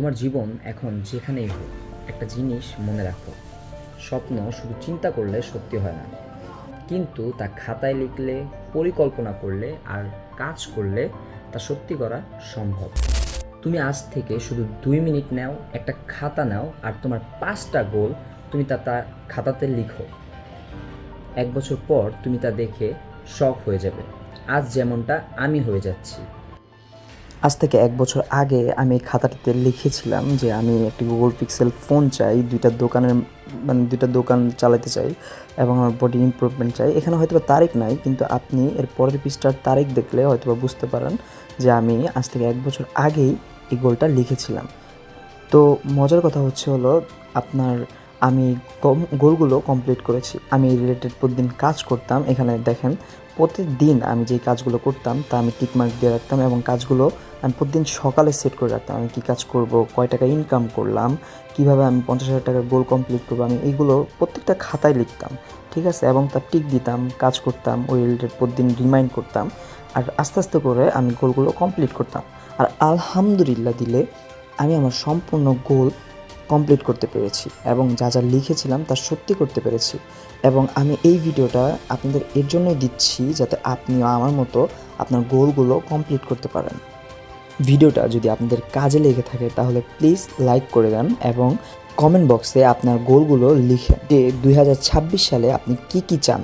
তোমার জীবন এখন যেখানেই হোক, একটা জিনিস মনে রাখো। স্বপ্ন শুধু চিন্তা করলে সত্যি হয় না। কিন্তু তা খাতায় লিখলে, পরিকল্পনা করলে আর কাজ করলে তা সত্যি করা সম্ভব। তুমি আজ থেকে শুধু দুই মিনিট নাও, একটা খাতা নাও আর তোমার পাঁচটা গোল তুমি তা তা খাতাতে লিখো। এক বছর পর তুমি তা দেখে শখ হয়ে যাবে। আজ যেমনটা আমি হয়ে যাচ্ছি। আজ থেকে এক বছর আগে আমি খাতাটিতে লিখেছিলাম যে আমি একটি গুগল পিক্সেল ফোন চাই, দুইটা দোকানের মানে দুইটা দোকান চালাতে চাই এবং আমার বডি ইমপ্রুভমেন্ট চাই। এখানে হয়তো তারিখ নাই, কিন্তু আপনি এর পরের পৃষ্ঠার তারিখ দেখলে হয়তো বুঝতে পারেন যে আমি আজ থেকে এক বছর আগেই এই গোলটা লিখেছিলাম। তো মজার কথা হচ্ছে হলো, আপনার আমি কম, গোলগুলো কমপ্লিট করেছি। আমি রিলেটেড প্রতিদিন কাজ করতাম। এখানে দেখেন, প্রতিদিন আমি যে কাজগুলো করতাম, তা আমি টিকমার্ক দিয়ে রাখতাম এবং কাজগুলো আমি প্রতিদিন সকালে সেট করে রাখতাম। আমি কী কাজ করব, কয় টাকা ইনকাম করলাম, কীভাবে আমি পঞ্চাশ হাজার টাকার গোল কমপ্লিট করব, আমি এইগুলো প্রত্যেকটা খাতায় লিখতাম, ঠিক আছে? এবং তার টিক দিতাম, কাজ করতাম, ওই রিলেটেড প্রতিদিন রিমাইন্ড করতাম, আর আস্তে আস্তে করে আমি গোলগুলো কমপ্লিট করতাম। আর আলহামদুলিল্লাহ দিলে আমি আমার সম্পূর্ণ গোল কমপ্লিট করতে পেরেছি এবং যা যা লিখেছিলাম তা সত্যি করতে পেরেছি। এবং আমি এই ভিডিওটা আপনাদের এর জন্যই দিচ্ছি যাতে আপনিও আমার মতো আপনার গোলগুলো কমপ্লিট করতে পারেন। ভিডিওটা যদি আপনাদের কাজে লেগে থাকে তাহলে প্লিজ লাইক করে দেন এবং কমেন্ট বক্সে আপনার গোলগুলো লিখেন যে দুই হাজার ছাব্বিশ সালে আপনি কি কি চান